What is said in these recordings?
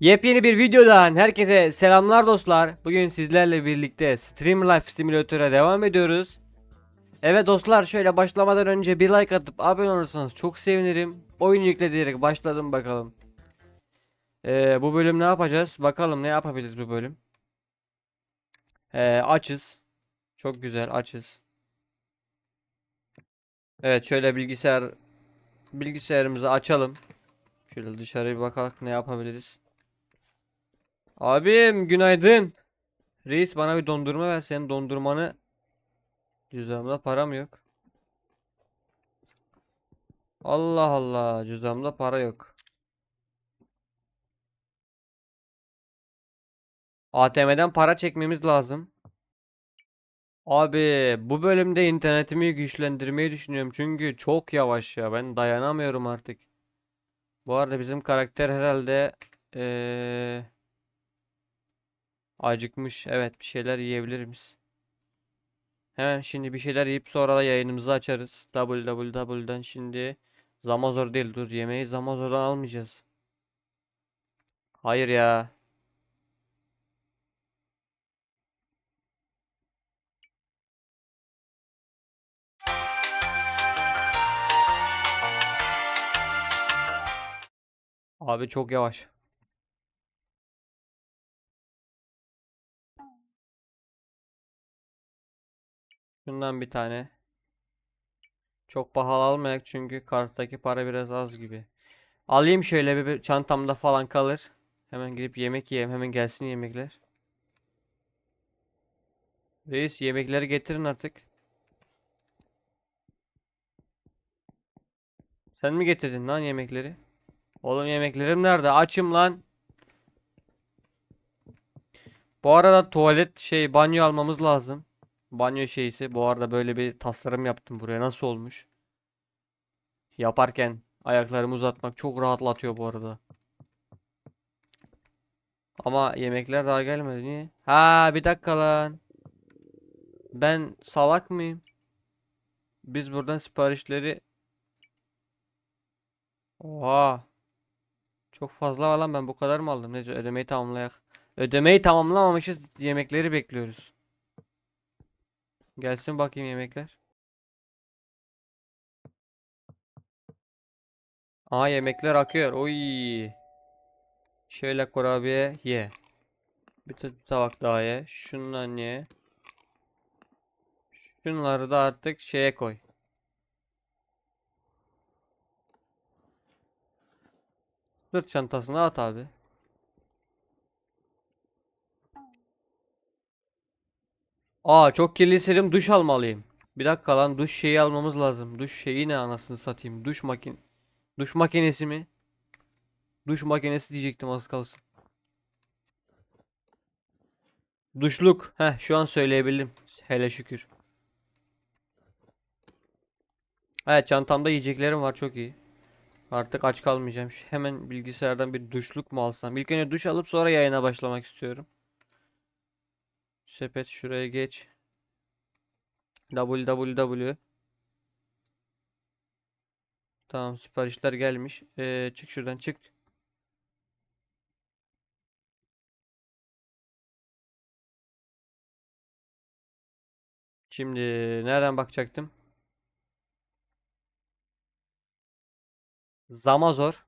Yepyeni bir videodan herkese selamlar dostlar. Bugün sizlerle birlikte Stream Life Simulator'a devam ediyoruz. Evet dostlar şöyle başlamadan önce bir like atıp abone olursanız çok sevinirim. Oyun yükle diyerek başladım bakalım. Ee, bu bölüm ne yapacağız? Bakalım ne yapabiliriz bu bölüm. Ee, açız. Çok güzel açız. Evet şöyle bilgisayar bilgisayarımızı açalım. Şöyle dışarıya bir bakalım ne yapabiliriz. Abim günaydın. Reis bana bir dondurma ver. Senin dondurmanı cüzdanımda param yok. Allah Allah cüzdanımda para yok. ATM'den para çekmemiz lazım. Abi bu bölümde internetimi güçlendirmeyi düşünüyorum çünkü çok yavaş ya ben dayanamıyorum artık. Bu arada bizim karakter herhalde eee acıkmış. Evet bir şeyler yiyebiliriz. Hemen şimdi bir şeyler yiyip sonra da yayınımızı açarız. www'dan şimdi Zamazor değil dur yemeği Zamazor'dan almayacağız. Hayır ya. Abi çok yavaş. Şundan bir tane. Çok pahalı almayak çünkü karttaki para biraz az gibi. Alayım şöyle bir, bir çantamda falan kalır. Hemen gidip yemek yiyeyim. Hemen gelsin yemekler. Reis yemekleri getirin artık. Sen mi getirdin lan yemekleri? Oğlum yemeklerim nerede? Açım lan. Bu arada tuvalet şey banyo almamız lazım. Banyo şeysi. Bu arada böyle bir tasarım yaptım buraya. Nasıl olmuş? Yaparken ayaklarımı uzatmak çok rahatlatıyor bu arada. Ama yemekler daha gelmedi. Niye? Ha bir dakika lan. Ben salak mıyım? Biz buradan siparişleri Oha. Çok fazla var lan ben bu kadar mı aldım? Neyse ödemeyi tamamlayak. Ödemeyi tamamlamamışız. Yemekleri bekliyoruz. Gelsin bakayım yemekler. Aa yemekler akıyor. Oy. Şöyle kurabiye ye. Bir tabak daha ye. Şundan ye. Şunları da artık şeye koy. Sırt çantasına at abi. Aa çok kirli hissediyorum duş almalıyım. Bir dakika lan duş şeyi almamız lazım. Duş şeyi ne anasını satayım. Duş makin Duş makinesi mi? Duş makinesi diyecektim az kalsın. Duşluk. Heh şu an söyleyebildim. Hele şükür. Evet çantamda yiyeceklerim var çok iyi. Artık aç kalmayacağım. Hemen bilgisayardan bir duşluk mu alsam? İlk önce duş alıp sonra yayına başlamak istiyorum. Sepet şuraya geç. www. Tamam siparişler gelmiş. Ee, çık şuradan çık. Şimdi nereden bakacaktım? Zamazor.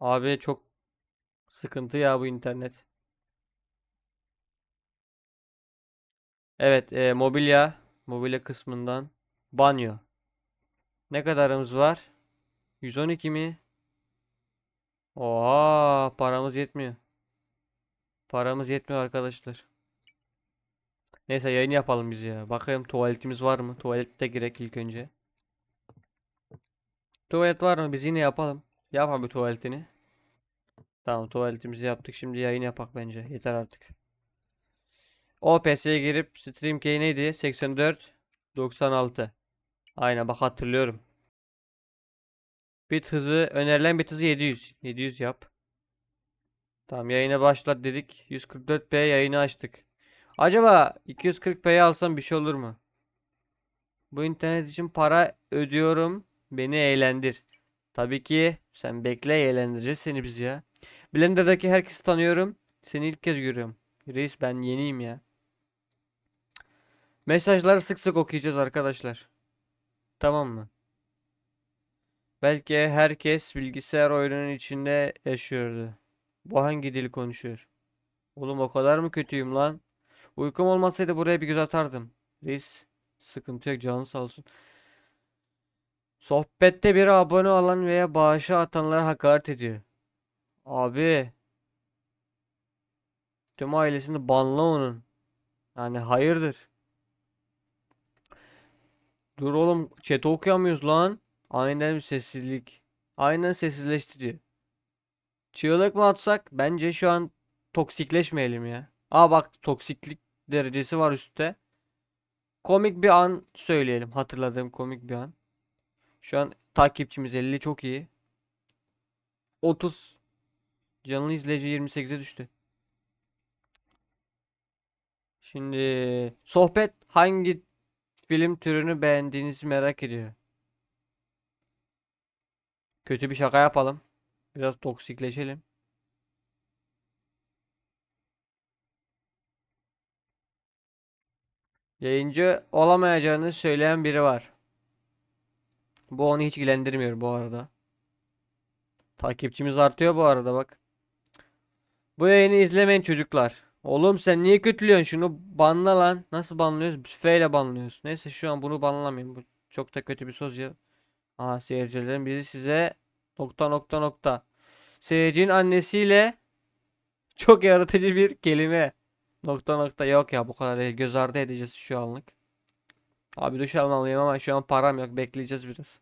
Abi çok sıkıntı ya bu internet. Evet, e, mobilya, mobilya kısmından banyo. Ne kadarımız var? 112 mi? Oha, paramız yetmiyor. Paramız yetmiyor arkadaşlar. Neyse yayın yapalım biz ya. Bakayım tuvaletimiz var mı? Tuvalette girek ilk önce. Tuvalet var mı? Biz yine yapalım. Yap abi tuvaletini. Tamam tuvaletimizi yaptık. Şimdi yayın yapak bence. Yeter artık. OPS'ye girip stream key neydi? 84 96. Aynen bak hatırlıyorum. Bit hızı önerilen bit hızı 700. 700 yap. Tamam yayına başlat dedik. 144p yayını açtık. Acaba 240p'ye alsam bir şey olur mu? Bu internet için para ödüyorum. Beni eğlendir. Tabii ki sen bekle eğlendireceğiz seni biz ya. Blender'daki herkesi tanıyorum. Seni ilk kez görüyorum. Reis ben yeniyim ya. Mesajları sık sık okuyacağız arkadaşlar. Tamam mı? Belki herkes bilgisayar oyununun içinde yaşıyordu. Bu hangi dil konuşuyor? Oğlum o kadar mı kötüyüm lan? Uykum olmasaydı buraya bir göz atardım. Reis sıkıntı yok canı sağ olsun. Sohbette bir abone olan veya bağışı atanlara hakaret ediyor. Abi. Tüm ailesini banla onun. Yani hayırdır? Dur oğlum chat'i okuyamıyoruz lan. Aynen sessizlik. Aynen sessizleştiriyor. Çığlık mı atsak? Bence şu an toksikleşmeyelim ya. Aa bak toksiklik derecesi var üstte. Komik bir an söyleyelim. Hatırladığım komik bir an. Şu an takipçimiz 50 çok iyi. 30. Canlı izleyici 28'e düştü. Şimdi sohbet hangi film türünü beğendiğinizi merak ediyor. Kötü bir şaka yapalım. Biraz toksikleşelim. Yayıncı olamayacağını söyleyen biri var. Bu onu hiç ilgilendirmiyor bu arada. Takipçimiz artıyor bu arada bak. Bu yayını izlemeyin çocuklar. Oğlum sen niye kötülüyorsun şunu banla lan. Nasıl banlıyoruz? İle banlıyoruz. Neyse şu an bunu banlamayayım. Bu çok da kötü bir söz ya. Aa seyircilerin biri size nokta nokta nokta. Seyircinin annesiyle çok yaratıcı bir kelime. Nokta nokta yok ya bu kadar değil. Göz ardı edeceğiz şu anlık. Abi duş almalıyım ama şu an param yok. Bekleyeceğiz biraz.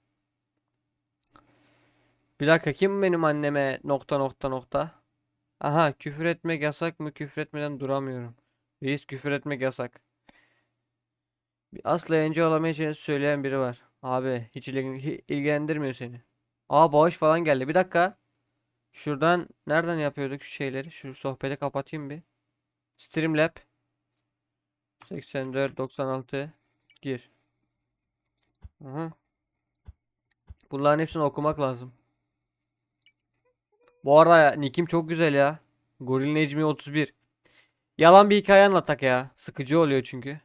Bir dakika kim benim anneme nokta nokta nokta? Aha küfür etmek yasak mı? Küfür etmeden duramıyorum. Reis küfür etmek yasak. Asla yayıncı olamayacağını söyleyen biri var. Abi hiç ilgi- hi- ilgilendirmiyor seni. Aa bağış falan geldi. Bir dakika. Şuradan nereden yapıyorduk şu şeyleri? Şu sohbeti kapatayım bir. Streamlab 84 96 gir. Aha. Bunların hepsini okumak lazım. Bu arada ya, nickim çok güzel ya. Goril Necmi 31. Yalan bir hikaye anlatak ya. Sıkıcı oluyor çünkü.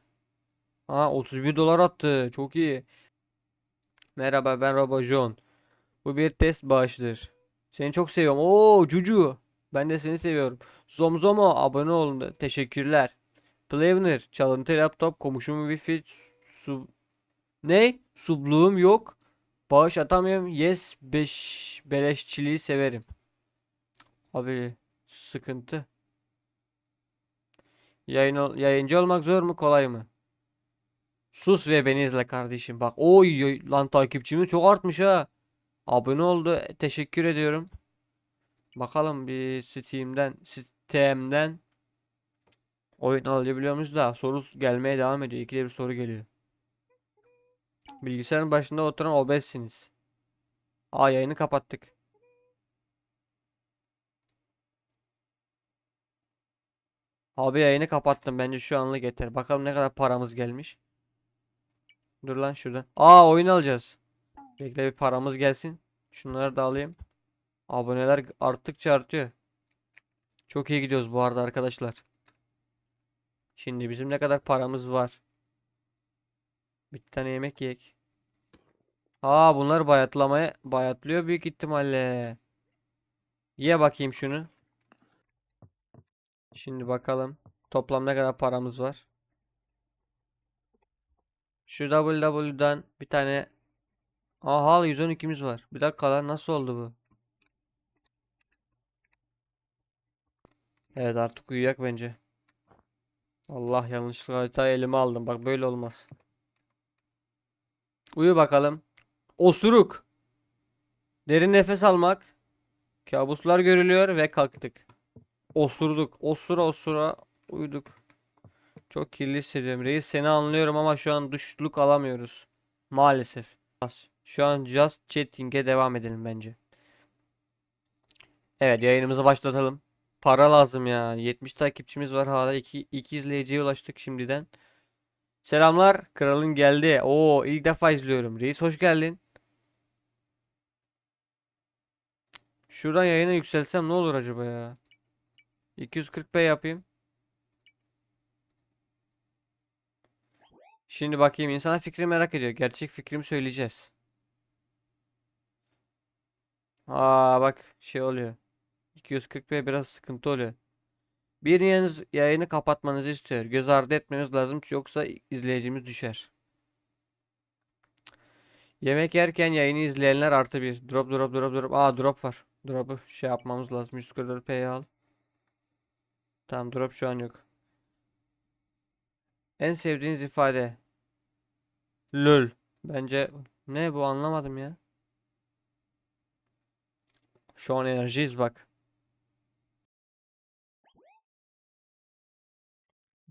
Aa 31 dolar attı. Çok iyi. Merhaba ben Robojon. Bu bir test bağışıdır. Seni çok seviyorum. Oo Cucu. Ben de seni seviyorum. Zomzomo abone olun. Teşekkürler. Plavner çalıntı laptop komşum wifi su ne? Subluğum yok. Bağış atamıyorum. Yes 5 beleşçiliği severim. Abi sıkıntı. Yayın ol- yayıncı olmak zor mu kolay mı? Sus ve beni izle kardeşim. Bak oy oy, lan takipçimiz çok artmış ha. Abone oldu. E, Teşekkür ediyorum. Bakalım bir Steam'den Steam'den oyun alabiliyor muyuz da soru gelmeye devam ediyor. İkide bir soru geliyor. Bilgisayarın başında oturan obezsiniz. Aa yayını kapattık. Abi yayını kapattım. Bence şu anlık yeter. Bakalım ne kadar paramız gelmiş. Dur lan şuradan. Aa oyun alacağız. Bekle bir paramız gelsin. Şunları da alayım. Aboneler arttıkça artıyor. Çok iyi gidiyoruz bu arada arkadaşlar. Şimdi bizim ne kadar paramız var? Bir tane yemek yiyek. Aa bunlar bayatlamaya bayatlıyor büyük ihtimalle. Ye bakayım şunu. Şimdi bakalım. Toplam ne kadar paramız var? Şu www'dan bir tane Aha 112'miz var. Bir dakika lan nasıl oldu bu? Evet artık uyuyak bence. Allah yanlışlıkla haritayı elime aldım. Bak böyle olmaz. Uyu bakalım. Osuruk. Derin nefes almak. Kabuslar görülüyor ve kalktık. Osurduk. Osura osura uyuduk. Çok kirli hissediyorum. Reis seni anlıyorum ama şu an duşluk alamıyoruz. Maalesef. Şu an just chatting'e devam edelim bence. Evet yayınımızı başlatalım. Para lazım ya. 70 takipçimiz var hala. 2, 2 izleyiciye ulaştık şimdiden. Selamlar. Kralın geldi. Oo ilk defa izliyorum. Reis hoş geldin. Şuradan yayını yükseltsem ne olur acaba ya? 240p yapayım. Şimdi bakayım insana fikri merak ediyor. Gerçek fikrimi söyleyeceğiz. Aa bak şey oluyor. 240p biraz sıkıntı oluyor. Bir yayınız, yayını kapatmanızı istiyor. Göz ardı etmemiz lazım yoksa izleyicimiz düşer. Yemek yerken yayını izleyenler artı bir. Drop drop drop drop. Aa drop var. Drop'u şey yapmamız lazım. 144p'ye al. Tamam drop şu an yok. En sevdiğiniz ifade. Lol. Bence ne bu anlamadım ya. Şu an enerjiyiz bak.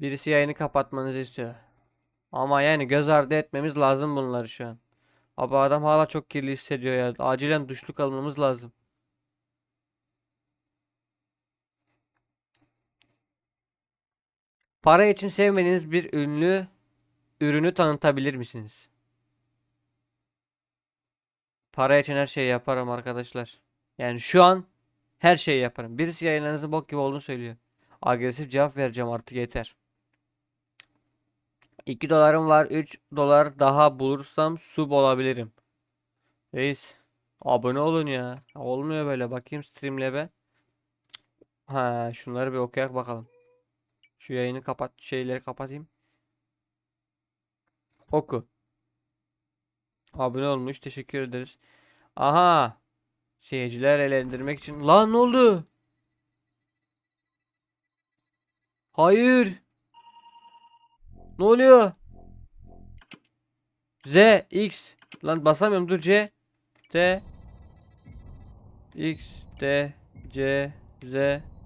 Birisi yayını kapatmanızı istiyor. Ama yani göz ardı etmemiz lazım bunları şu an. Abi adam hala çok kirli hissediyor ya. Acilen duşluk almamız lazım. Para için sevmediğiniz bir ünlü ürünü tanıtabilir misiniz? Para için her şeyi yaparım arkadaşlar. Yani şu an her şeyi yaparım. Birisi yayınlarınızın bok gibi olduğunu söylüyor. Agresif cevap vereceğim artık yeter. 2 dolarım var. 3 dolar daha bulursam sub olabilirim. Reis abone olun ya. Olmuyor böyle. Bakayım Streamlab'e. Ha şunları bir okuyak bakalım. Şu yayını kapat, şeyleri kapatayım. Oku. Abone olmuş. Teşekkür ederiz. Aha. Seyirciler eğlendirmek için. Lan ne oldu? Hayır. Ne oluyor? Z, X. Lan basamıyorum. Dur C. T. X, T, C, Z.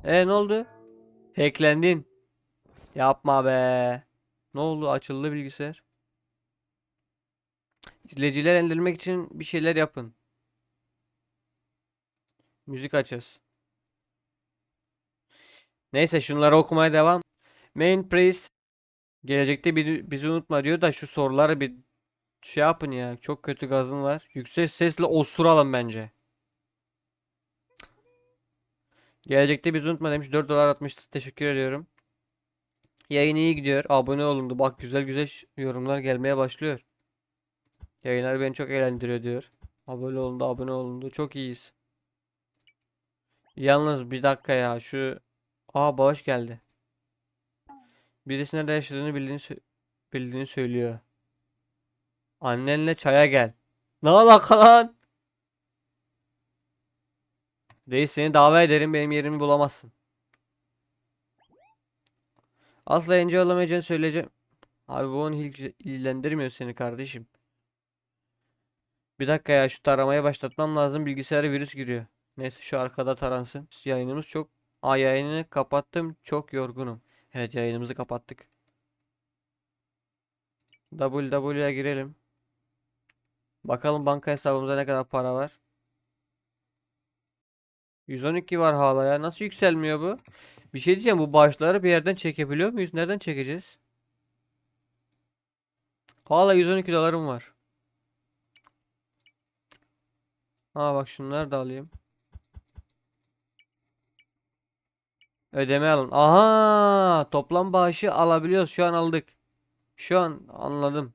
E ne oldu? Hacklendin. Yapma be. Ne oldu? Açıldı bilgisayar. İzleyiciler indirmek için bir şeyler yapın. Müzik açacağız. Neyse şunları okumaya devam. Main priest gelecekte bizi, bizi unutma diyor da şu soruları bir şey yapın ya. Çok kötü gazın var. Yüksek sesle osuralım bence. Gelecekte bizi unutma demiş. 4 dolar atmıştı. Teşekkür ediyorum. Yayın iyi gidiyor. Abone olundu. Bak güzel güzel yorumlar gelmeye başlıyor. Yayınlar beni çok eğlendiriyor diyor. Abone olundu, abone olundu. Çok iyiyiz. Yalnız bir dakika ya şu Aa bağış geldi. Birisi nerede yaşadığını bildiğini, bildiğini söylüyor. Annenle çaya gel. Ne alaka lan? Reis seni dava ederim benim yerimi bulamazsın. Asla yayıncı olamayacağını söyleyeceğim. Abi bu onu ilgi- ilgilendirmiyor seni kardeşim. Bir dakika ya şu taramayı başlatmam lazım. Bilgisayara virüs giriyor. Neyse şu arkada taransın. Yayınımız çok... Aa yayını kapattım. Çok yorgunum. Evet yayınımızı kapattık. www'ye girelim. Bakalım banka hesabımızda ne kadar para var. 112 var hala ya. Nasıl yükselmiyor bu? Bir şey diyeceğim. Bu bağışları bir yerden çekebiliyor muyuz? Nereden çekeceğiz? Hala 112 dolarım var. Ha bak şunları da alayım. Ödeme alın. Aha! Toplam bağışı alabiliyoruz. Şu an aldık. Şu an anladım.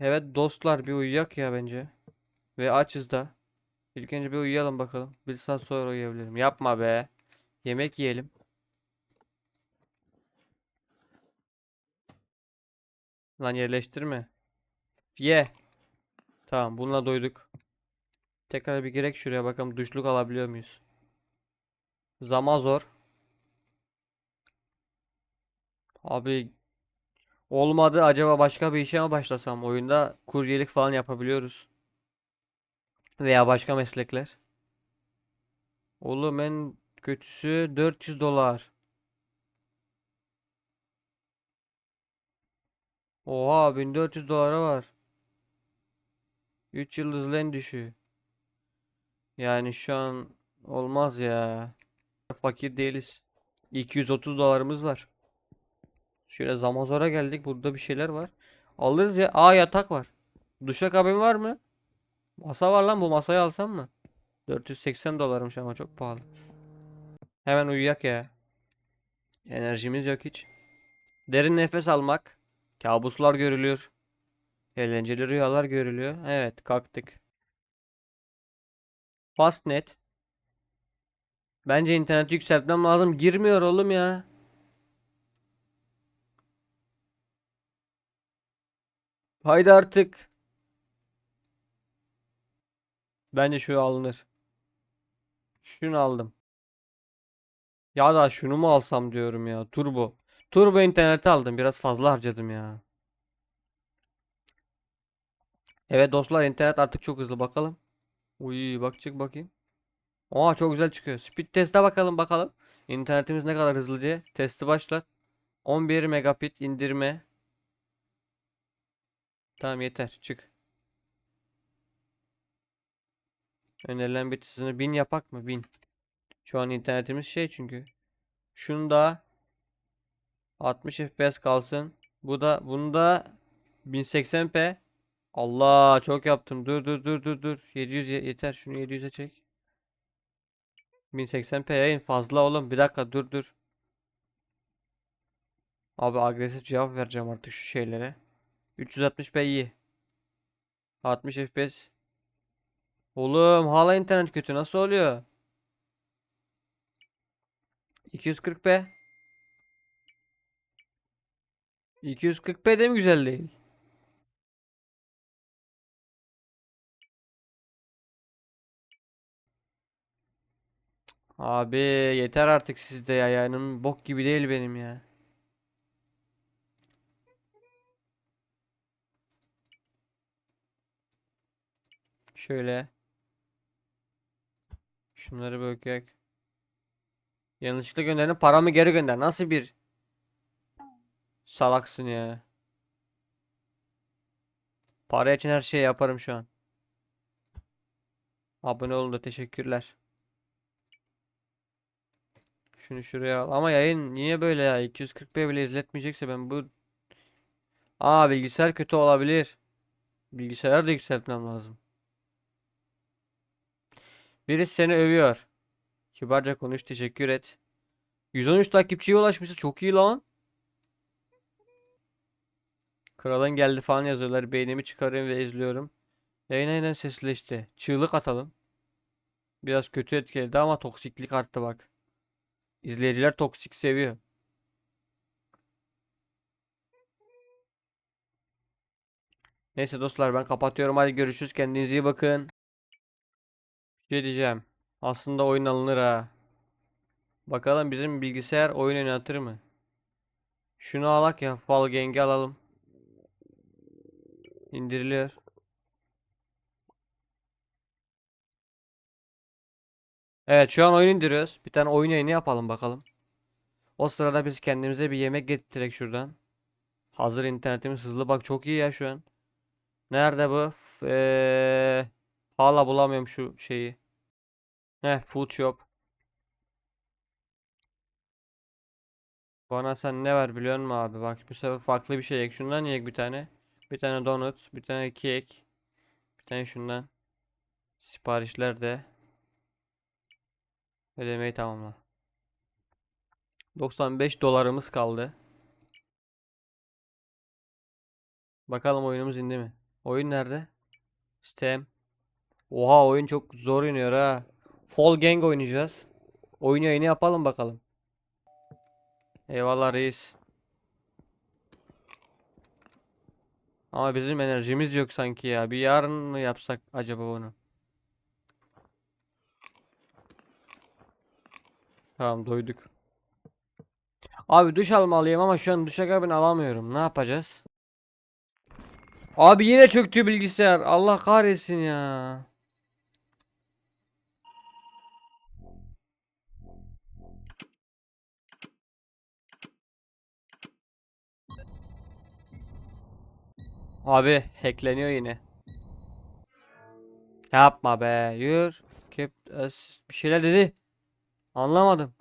Evet dostlar bir uyuyak ya bence. Ve açız da. İlk önce bir uyuyalım bakalım. Bir saat sonra uyuyabilirim. Yapma be. Yemek yiyelim. Lan yerleştirme. Ye. Tamam bununla doyduk. Tekrar bir girek şuraya bakalım duşluk alabiliyor muyuz? Zaman zor. Abi olmadı acaba başka bir işe mi başlasam? Oyunda kuryelik falan yapabiliyoruz. Veya başka meslekler. Oğlum en kötüsü 400 dolar. Oha 1400 dolara var. 3 yıldızlı en düşüğü. Yani şu an olmaz ya. Fakir değiliz. 230 dolarımız var. Şöyle Zamazor'a geldik. Burada bir şeyler var. Alırız ya. Aa yatak var. Duşakabin var mı? Masa var lan bu masayı alsam mı? 480 dolarmış ama çok pahalı. Hemen uyuyak ya. Enerjimiz yok hiç. Derin nefes almak. Kabuslar görülüyor. Eğlenceli rüyalar görülüyor. Evet kalktık. Fastnet. Bence interneti yükseltmem lazım. Girmiyor oğlum ya. Haydi artık. Bence şu alınır. Şunu aldım. Ya da şunu mu alsam diyorum ya. Turbo. Turbo interneti aldım. Biraz fazla harcadım ya. Evet dostlar internet artık çok hızlı bakalım. Uy bak çık bakayım. Aa çok güzel çıkıyor. Speed teste bakalım bakalım. İnternetimiz ne kadar hızlı diye. Testi başlat. 11 megabit indirme. Tamam yeter çık. Önerilen bit hızını 1000 yapak mı? 1000. Şu an internetimiz şey çünkü. Şunda 60 FPS kalsın. Bu da bunda 1080p. Allah çok yaptım. Dur dur dur dur dur. 700 ye- yeter. Şunu 700'e çek. 1080p yayın fazla oğlum. Bir dakika dur dur. Abi agresif cevap vereceğim artık şu şeylere. 360p iyi. 60 FPS. Oğlum hala internet kötü. Nasıl oluyor? 240p. 240p de mi güzel değil? Abi yeter artık sizde ya yayınım bok gibi değil benim ya. Şöyle. Şunları bökek. Yanlışlıkla gönderdim paramı geri gönder. Nasıl bir salaksın ya. Para için her şeyi yaparım şu an. Abone olun da teşekkürler. Şunu şuraya al. Ama yayın niye böyle ya? 240p bile izletmeyecekse ben bu... Aa bilgisayar kötü olabilir. Bilgisayarı da yükseltmem lazım. Birisi seni övüyor. Kibarca konuş, teşekkür et. 113 takipçiye ulaşmışsın. Çok iyi lan. Kralın geldi falan yazıyorlar. Beynimi çıkarıyorum ve izliyorum. Yayın aynen sesleşti. Çığlık atalım. Biraz kötü etkiledi ama toksiklik arttı bak. İzleyiciler toksik seviyor. Neyse dostlar ben kapatıyorum. Hadi görüşürüz. Kendinize iyi bakın. Şey. Aslında oyun alınır ha. Bakalım bizim bilgisayar oyun oynatır mı? Şunu alak ya. Fall Gang'i alalım. İndiriliyor. Evet şu an oyun indiriyoruz. Bir tane oyun yayını yapalım bakalım. O sırada biz kendimize bir yemek getirerek şuradan. Hazır internetimiz hızlı. Bak çok iyi ya şu an. Nerede bu? F- hala bulamıyorum şu şeyi. Heh, food shop. Bana sen ne ver biliyor musun abi? Bak bu sefer farklı bir şey ek. Şundan yiyek bir tane. Bir tane donut, bir tane kek, bir tane şundan. Siparişler de. Ödemeyi tamamla. 95 dolarımız kaldı. Bakalım oyunumuz indi mi? Oyun nerede? Steam. Oha oyun çok zor iniyor ha. Fall Gang oynayacağız. Oyun yayını yapalım bakalım. Eyvallah reis. Ama bizim enerjimiz yok sanki ya. Bir yarın mı yapsak acaba onu? Tamam doyduk. Abi duş almalıyım ama şu an duşakabini alamıyorum. Ne yapacağız? Abi yine çöktü bilgisayar. Allah kahretsin ya. Abi hackleniyor yine. Yapma be. Yürü. Kep es- bir şeyler dedi. Anlamadım.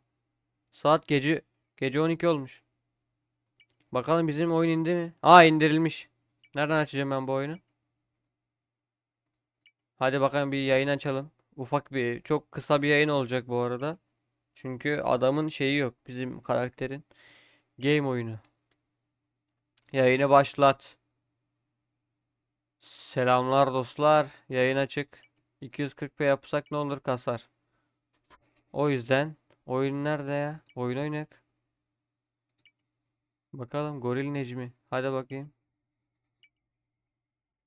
Saat gece gece 12 olmuş. Bakalım bizim oyun indi mi? Aa indirilmiş. Nereden açacağım ben bu oyunu? Hadi bakalım bir yayın açalım. Ufak bir, çok kısa bir yayın olacak bu arada. Çünkü adamın şeyi yok. Bizim karakterin. Game oyunu. Yayını başlat. Selamlar dostlar. Yayın açık. 240p yapsak ne olur kasar. O yüzden oyun nerede ya? Oyun oynak. Bakalım Goril Necmi. Hadi bakayım.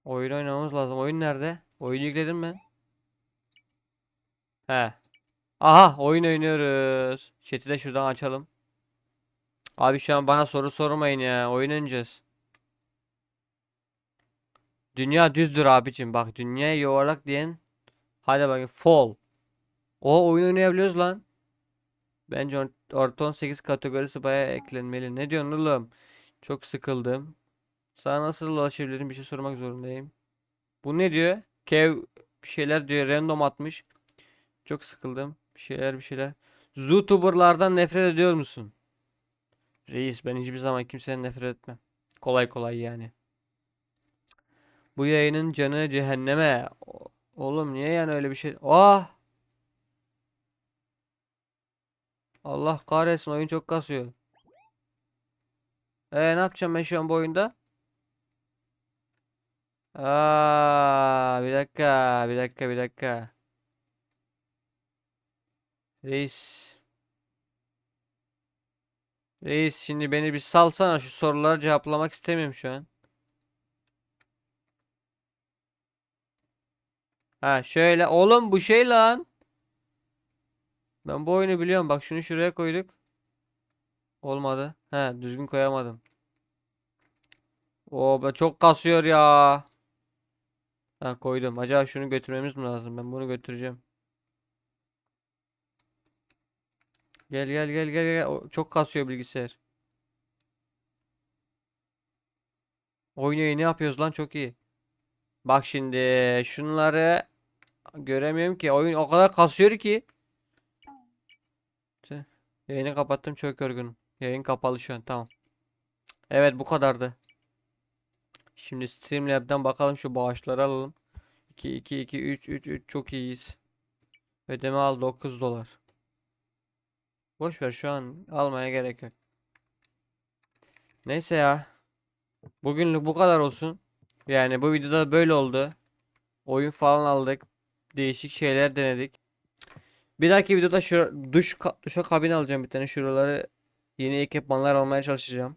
Oyun oynamamız lazım. Oyun nerede? Oyunu yükledim ben. He. Aha oyun oynuyoruz. Chat'i de şuradan açalım. Abi şu an bana soru sormayın ya. Oyun oynayacağız. Dünya düzdür abicim. Bak dünya yuvarlak diyen. Hadi bakayım. Fall. O oyun oynayabiliyoruz lan. Bence orta 18 kategorisi bayağı eklenmeli. Ne diyorsun oğlum? Çok sıkıldım. Sana nasıl ulaşabilirim? Bir şey sormak zorundayım. Bu ne diyor? Kev bir şeyler diyor. Random atmış. Çok sıkıldım. Bir şeyler bir şeyler. YouTuber'lardan nefret ediyor musun? Reis ben hiçbir zaman kimseden nefret etmem. Kolay kolay yani. Bu yayının canı cehenneme. Oğlum niye yani öyle bir şey? Ah! Allah kahretsin oyun çok kasıyor. E ne yapacağım ben şu an bu oyunda? Aa, bir dakika, bir dakika, bir dakika. Reis. Reis şimdi beni bir salsana şu soruları cevaplamak istemiyorum şu an. Ha şöyle oğlum bu şey lan. Ben bu oyunu biliyorum bak şunu şuraya koyduk. Olmadı. He düzgün koyamadım. O be çok kasıyor ya. Ha koydum. Acaba şunu götürmemiz mi lazım? Ben bunu götüreceğim. Gel gel gel gel gel. O, çok kasıyor bilgisayar. Oynuyor ne yapıyoruz lan çok iyi. Bak şimdi şunları göremiyorum ki. Oyun o kadar kasıyor ki. Yayını kapattım çok yorgunum. Yayın kapalı şu an tamam. Evet bu kadardı. Şimdi Streamlab'den bakalım şu bağışları alalım. 2 2 2 3 3 3 çok iyiyiz. Ödeme al 9 dolar. Boş ver şu an almaya gerek yok. Neyse ya. Bugünlük bu kadar olsun. Yani bu videoda böyle oldu. Oyun falan aldık. Değişik şeyler denedik. Bir dahaki videoda şu duş ka- duşa kabin alacağım bir tane. Şuraları yeni ekipmanlar almaya çalışacağım.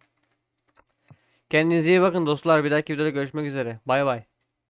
Kendinize iyi bakın dostlar. Bir dahaki videoda görüşmek üzere. Bay bay.